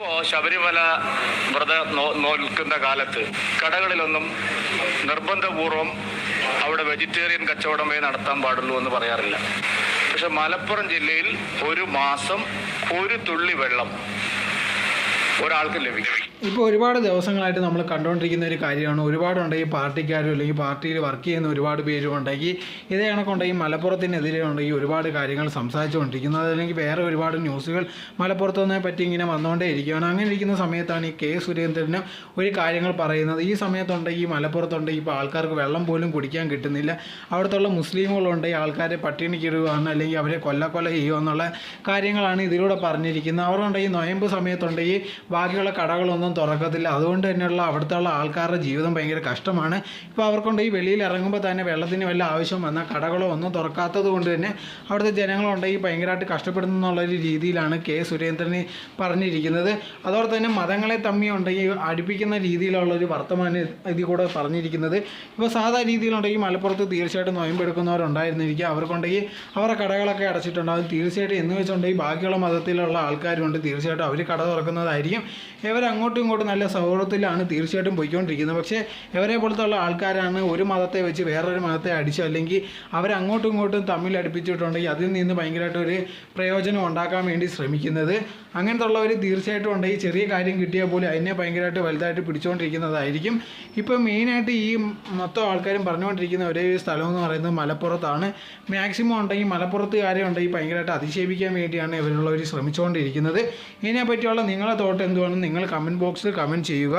ശബരിമല വ്രത നോൽക്കുന്ന കാലത്ത് കടകളിലൊന്നും നിർബന്ധപൂർവം അവിടെ വെജിറ്റേറിയൻ കച്ചവടമേ നടത്താൻ പാടുള്ളൂ എന്ന് പറയാറില്ല. പക്ഷെ മലപ്പുറം ജില്ലയിൽ ഒരു മാസം ഒരു തുള്ളി വെള്ളം ഒരാൾക്ക് ലഭിക്കും. ഇപ്പോൾ ഒരുപാട് ദിവസങ്ങളായിട്ട് നമ്മൾ കണ്ടുകൊണ്ടിരിക്കുന്ന ഒരു കാര്യമാണ്. ഒരുപാടുണ്ടെങ്കിൽ പാർട്ടിക്കാരും അല്ലെങ്കിൽ പാർട്ടിയിൽ വർക്ക് ചെയ്യുന്ന ഒരുപാട് പേരും ഉണ്ടെങ്കിൽ ഇതേ കണക്കുണ്ടെങ്കിൽ മലപ്പുറത്തിനെതിരെ ഉണ്ടെങ്കിൽ ഒരുപാട് കാര്യങ്ങൾ സംസാരിച്ചുകൊണ്ടിരിക്കുന്നത്. അല്ലെങ്കിൽ വേറെ ഒരുപാട് ന്യൂസുകൾ മലപ്പുറത്തുനിന്നെ പറ്റി ഇങ്ങനെ വന്നുകൊണ്ടേ ഇരിക്കുകയാണ്. അങ്ങനെ ഇരിക്കുന്ന സമയത്താണ് ഈ കെ സുരേന്ദ്രന് ഒരു കാര്യങ്ങൾ പറയുന്നത്. ഈ സമയത്തുണ്ടെങ്കിൽ മലപ്പുറത്തുണ്ടെങ്കിൽ ഇപ്പോൾ ആൾക്കാർക്ക് വെള്ളം പോലും കുടിക്കാൻ കിട്ടുന്നില്ല. അവിടുത്തെ മുസ്ലിമുകളുണ്ടെങ്കിൽ ആൾക്കാരെ പട്ടിണിക്കിടുകയാണ് അല്ലെങ്കിൽ അവരെ കൊല്ലക്കൊല ചെയ്യുക എന്നുള്ള കാര്യങ്ങളാണ് ഇതിലൂടെ പറഞ്ഞിരിക്കുന്നത്. അവരുണ്ടെങ്കിൽ നൊയമ്പ് സമയത്തുണ്ടെങ്കിൽ ബാക്കിയുള്ള കടകളൊന്നും തുറക്കത്തില്ല. അതുകൊണ്ട് തന്നെയുള്ള അവിടുത്തെ ഉള്ള ആൾക്കാരുടെ ജീവിതം ഭയങ്കര കഷ്ടമാണ്. ഇപ്പോൾ ഈ വെളിയിൽ ഇറങ്ങുമ്പോൾ തന്നെ വെള്ളത്തിന് വല്ല ആവശ്യം വന്നാൽ കടകളോ ഒന്നും തുറക്കാത്തത് കൊണ്ട് തന്നെ അവിടുത്തെ ജനങ്ങളുണ്ടെങ്കിൽ ഭയങ്കരമായിട്ട് കഷ്ടപ്പെടുന്നു എന്നുള്ളൊരു രീതിയിലാണ് കെ സുരേന്ദ്രൻ പറഞ്ഞിരിക്കുന്നത്. അതോടെ തന്നെ മതങ്ങളെ തമ്മി ഉണ്ടെങ്കിൽ അടുപ്പിക്കുന്ന രീതിയിലുള്ളൊരു വർത്തമാന ഇതിൽ കൂടെ പറഞ്ഞിരിക്കുന്നത്. ഇപ്പോൾ സാധാ രീതിയിലുണ്ടെങ്കിൽ മലപ്പുറത്ത് തീർച്ചയായിട്ടും നോയമ്പെടുക്കുന്നവരുണ്ടായിരുന്നിരിക്കുക അവർക്കുണ്ടെങ്കിൽ അവരുടെ കടകളൊക്കെ അടച്ചിട്ടുണ്ടാകും തീർച്ചയായിട്ടും എന്ന് വെച്ചുണ്ടെങ്കിൽ ബാക്കിയുള്ള മതത്തിലുള്ള ആൾക്കാരുണ്ട് തീർച്ചയായിട്ടും അവർ കട തുറക്കുന്നതായിരിക്കും. ഇവർ അങ്ങോട്ടും ഇങ്ങോട്ടും നല്ല സൗഹൃദത്തിലാണ് തീർച്ചയായിട്ടും പോയിക്കൊണ്ടിരിക്കുന്നത്. പക്ഷേ ഇവരെ പോലത്തെ ഉള്ള ആൾക്കാരാണ് ഒരു മതത്തെ വെച്ച് വേറൊരു മതത്തെ അടിച്ചു അല്ലെങ്കിൽ അവരങ്ങോട്ടും ഇങ്ങോട്ടും തമ്മിൽ അടുപ്പിച്ചിട്ടുണ്ടെങ്കിൽ അതിൽ നിന്ന് ഭയങ്കരമായിട്ട് ഒരു പ്രയോജനം ഉണ്ടാക്കാൻ വേണ്ടി ശ്രമിക്കുന്നത്. അങ്ങനത്തെ ഉള്ളവർ തീർച്ചയായിട്ടും ഉണ്ടെങ്കിൽ ചെറിയ കാര്യം കിട്ടിയാൽ പോലും അതിനെ ഭയങ്കരമായിട്ട് വലുതായിട്ട് പിടിച്ചുകൊണ്ടിരിക്കുന്നതായിരിക്കും. ഇപ്പോൾ മെയിനായിട്ട് ഈ മൊത്തം ആൾക്കാരും പറഞ്ഞുകൊണ്ടിരിക്കുന്ന ഒരേ സ്ഥലം എന്ന് പറയുന്നത് മലപ്പുറത്താണ്. മാക്സിമം ഉണ്ടെങ്കിൽ മലപ്പുറത്തുകാരെ ഉണ്ടെങ്കിൽ ഭയങ്കരമായിട്ട് അധിക്ഷേപിക്കാൻ വേണ്ടിയാണ് ഇവരുള്ളവർ ശ്രമിച്ചുകൊണ്ടിരിക്കുന്നത്. ഇതിനെ പറ്റിയുള്ള നിങ്ങളുടെ തോട്ട് എന്തുവാണെന്ന് നിങ്ങൾ കമന്റ് ബോക്സിൽ കമന്റ് ചെയ്യുക.